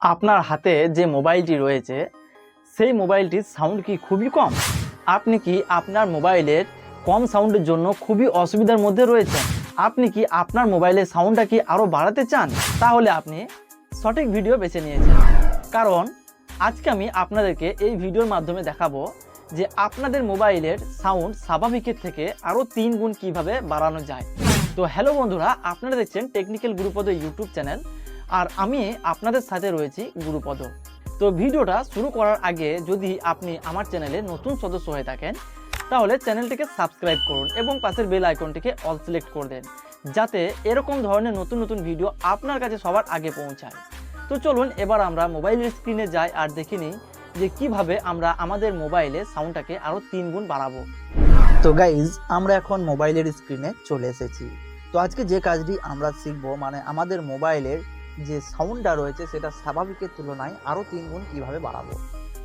আপনার হাতে যে মোবাইলটি রয়েছে, সেই মোবাইলটির সাউন্ড কি খুবই কম? আপনি কি আপনার মোবাইলের কম সাউন্ডের জন্য খুবই অসুবিধার মধ্যে রয়েছেন? আপনি কি আপনার মোবাইলের সাউন্ডটা কি আরও বাড়াতে চান? তাহলে আপনি সঠিক ভিডিও বেছে নিয়েছেন। কারণ, আজকে আমি আপনাদেরকে এই ভিডিওর মাধ্যমে দেখাবো যে আপনাদের মোবাইলের সাউন্ড স্বাভাবিকের থেকে আরও তিন গুণ কীভাবে বাড়ানো যায়। তো হ্যালো বন্ধুরা, আপনারা দেখছেন টেকনিক্যাল গুরুপদ ইউটিউব চ্যানেল আর আমি আপনাদের সাথে রয়েছি গুরুপদ। তো ভিডিওটা শুরু করার আগে যদি আপনি আমার চ্যানেলে নতুন সদস্য হয়ে থাকেন, তাহলে চ্যানেলটিকে সাবস্ক্রাইব করুন এবং পাশের বেল আইকনটিকে অল সিলেক্ট করে দেন, যাতে এরকম ধরনের নতুন নতুন ভিডিও আপনার কাছে সবার আগে পৌঁছায়। তো চলুন এবার আমরা মোবাইলের স্ক্রিনে যাই আর দেখে নিই যে কীভাবে আমরা আমাদের মোবাইলে সাউন্ডটাকে আরও তিন গুণ বাড়াবো। তো গাইজ আমরা এখন মোবাইলের স্ক্রিনে চলে এসেছি। তো আজকে যে কাজটি আমরা শিখব মানে আমাদের মোবাইলের যে সাউন্ডটা রয়েছে সেটা স্বাভাবিকের তুলনায় আরও তিন গুণ কীভাবে বাড়াবো?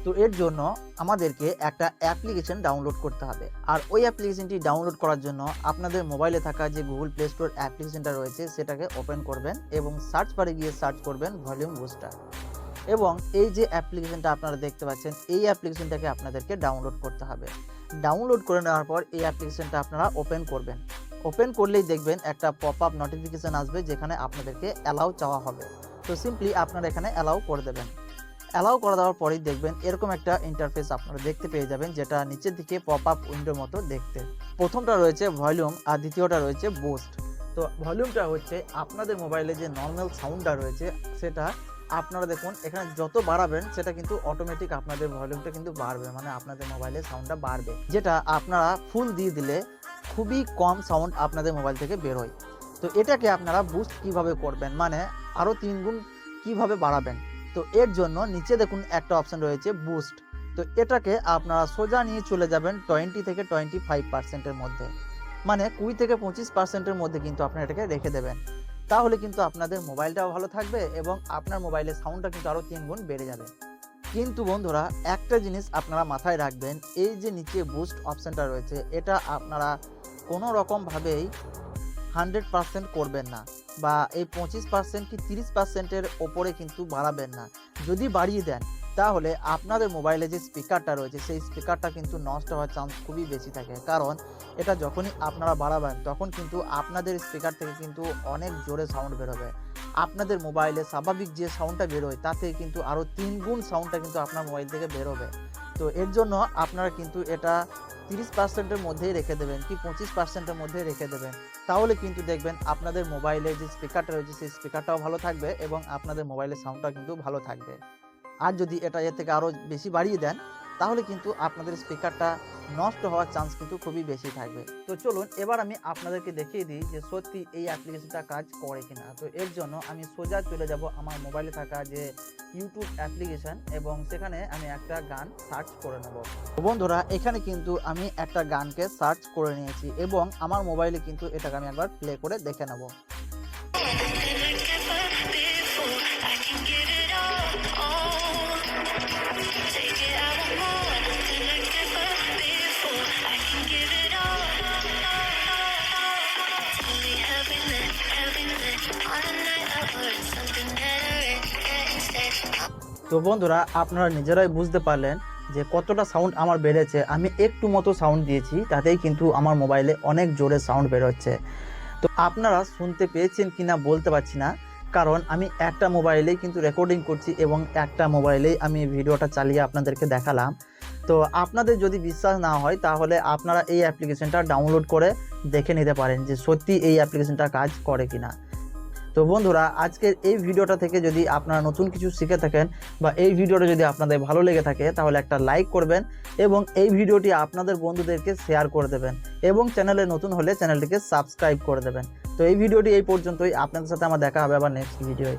তো এর জন্য আমাদেরকে একটা অ্যাপ্লিকেশন ডাউনলোড করতে হবে। আর ওই অ্যাপ্লিকেশনটি ডাউনলোড করার জন্য আপনাদের মোবাইলে থাকা যে গুগল প্লে স্টোর অ্যাপ্লিকেশনটা রয়েছে সেটাকে ওপেন করবেন এবং সার্চ বারে গিয়ে সার্চ করবেন ভলিউম বুস্টার এবং এই যে অ্যাপ্লিকেশনটা আপনারা দেখতে পাচ্ছেন, এই অ্যাপ্লিকেশনটাকে আপনাদেরকে ডাউনলোড করতে হবে। ডাউনলোড করে নেওয়ার পর এই অ্যাপ্লিকেশনটা আপনারা ওপেন করবেন। ওপেন করলেই দেখবেন একটা পপ আপ নোটিফিকেশান আসবে যেখানে আপনাদেরকে অ্যালাউ চাওয়া হবে। তো সিম্পলি আপনারা এখানে অ্যালাউ করে দেবেন। অ্যালাউ করে দেওয়ার পরেই দেখবেন এরকম একটা ইন্টারফেস আপনারা দেখতে পেয়ে যাবেন যেটা নিচের দিকে পপ আপ উইন্ডোর মতো দেখতে। প্রথমটা রয়েছে ভলিউম আর দ্বিতীয়টা রয়েছে বোস্ট তো ভলিউমটা হচ্ছে আপনাদের মোবাইলে যে নর্মাল সাউন্ডটা রয়েছে, সেটা আপনারা দেখুন, এখানে যত বাড়াবেন, সেটা কিন্তু অটোমেটিক আপনাদের ভলিউমটা কিন্তু বাড়বে মানে আপনাদের মোবাইলের সাউন্ডটা বাড়বে। যেটা আপনারা ফুল দিয়ে দিলে খুবই কম সাউন্ড আপনাদের মোবাইল থেকে বেরোয় তো এটাকে আপনারা বুস্ট কীভাবে করবেন? মানে আরও তিন গুণ কীভাবে বাড়াবেন? তো এর জন্য নিচে দেখুন একটা অপশন রয়েছে বুস্ট তো এটাকে আপনারা সোজা নিয়ে চলে যাবেন টোয়েন্টি থেকে টোয়েন্টি ফাইভ পার্সেন্টের মধ্যে। মানে কুড়ি থেকে পঁচিশ পার্সেন্টের মধ্যে কিন্তু আপনারা এটাকে রেখে দেবেন। তাহলে কিন্তু আপনাদের মোবাইলটাও ভালো থাকবে এবং আপনার মোবাইলের সাউন্ডটা কিন্তু আরও তিন গুণ বেড়ে যাবে। কিন্তু বন্ধুরা, একটা জিনিস আপনারা মাথায় রাখবেন, এই যে নিচে বুস্ট অপশানটা রয়েছে, এটা আপনারা কোনো রকমভাবেই হান্ড্রেড পারসেন্ট করবেন না বা এই পঁচিশ পার্সেন্ট কি তিরিশ পার্সেন্টের ওপরে কিন্তু বাড়াবেন না। যদি বাড়িয়ে দেন তাহলে আপনাদের মোবাইলে যে স্পিকারটা রয়েছে, সেই স্পিকারটা কিন্তু নষ্ট হওয়ার চান্স খুবই বেশি থাকে। কারণ এটা যখনই আপনারা বাড়াবেন, তখন কিন্তু আপনাদের স্পিকার থেকে কিন্তু অনেক জোরে সাউন্ড বেরোবে। আপনাদের মোবাইলে স্বাভাবিক যে সাউন্ডটা বেরোয় তাতে কিন্তু আরও তিন গুণ সাউন্ডটা কিন্তু আপনার মোবাইল থেকে বেরোবে। তো এর জন্য আপনারা কিন্তু এটা তিরিশ পার্সেন্টের মধ্যেই রেখে দেবেন কি পঁচিশ পার্সেন্টের মধ্যে রেখে দেবেন। তাহলে কিন্তু দেখবেন আপনাদের মোবাইলের যে স্পিকারটা রয়েছে, সেই স্পিকারটাও ভালো থাকবে এবং আপনাদের মোবাইলের সাউন্ডটাও কিন্তু ভালো থাকবে। আর যদি এটা এর থেকে আরও বেশি বাড়িয়ে দেন, তাহলে কিন্তু আপনাদের স্পিকারটা নষ্ট হওয়ার চান্স কিন্তু খুবই বেশি থাকবে। তো চলুন, এবার আমি আপনাদেরকে দেখিয়ে দিই যে সত্যি এই অ্যাপ্লিকেশনটা কাজ করে কিনা। তো এর জন্য আমি সোজা চলে যাব আমার মোবাইলে থাকা যে ইউটিউব অ্যাপ্লিকেশন এবং সেখানে আমি একটা গান সার্চ করে নেব। বন্ধুরা, এখানে কিন্তু আমি একটা গানকে সার্চ করে নিয়েছি এবং আমার মোবাইলে কিন্তু এটাকে আমি একবার প্লে করে দেখে নেব। তো বন্ধুরা, আপনারা নিজেরাই বুঝতে পারলেন যে কতটা সাউন্ড আমার বেড়েছে। আমি একটু মতো সাউন্ড দিয়েছি, তাতেই কিন্তু আমার মোবাইলে অনেক জোরে সাউন্ড বেরোচ্ছে। তো আপনারা শুনতে পেয়েছেন কি না বলতে পারছি না, কারণ আমি একটা মোবাইলেই কিন্তু রেকর্ডিং করছি এবং একটা মোবাইলেই আমি ভিডিওটা চালিয়ে আপনাদেরকে দেখালাম। তো আপনাদের যদি বিশ্বাস না হয়, তাহলে আপনারা এই অ্যাপ্লিকেশনটা ডাউনলোড করে দেখে নিতে পারেন যে সত্যি এই অ্যাপ্লিকেশনটা কাজ করে কি না তো বন্ধুরা, আজকের এই ভিডিওটা থেকে যদি আপনারা নতুন কিছু শিখে থাকেন বা এই ভিডিওটা যদি আপনাদের ভালো লেগে থাকে, তাহলে একটা লাইক করবেন এবং এই ভিডিওটি আপনাদের বন্ধুদেরকে শেয়ার করে দেবেন এবং চ্যানেলে নতুন হলে চ্যানেলটিকে সাবস্ক্রাইব করে দেবেন। তো এই ভিডিওটি এই পর্যন্তই, আপনাদের সাথে আমার দেখা হবে আবার নেক্সট ভিডিওয়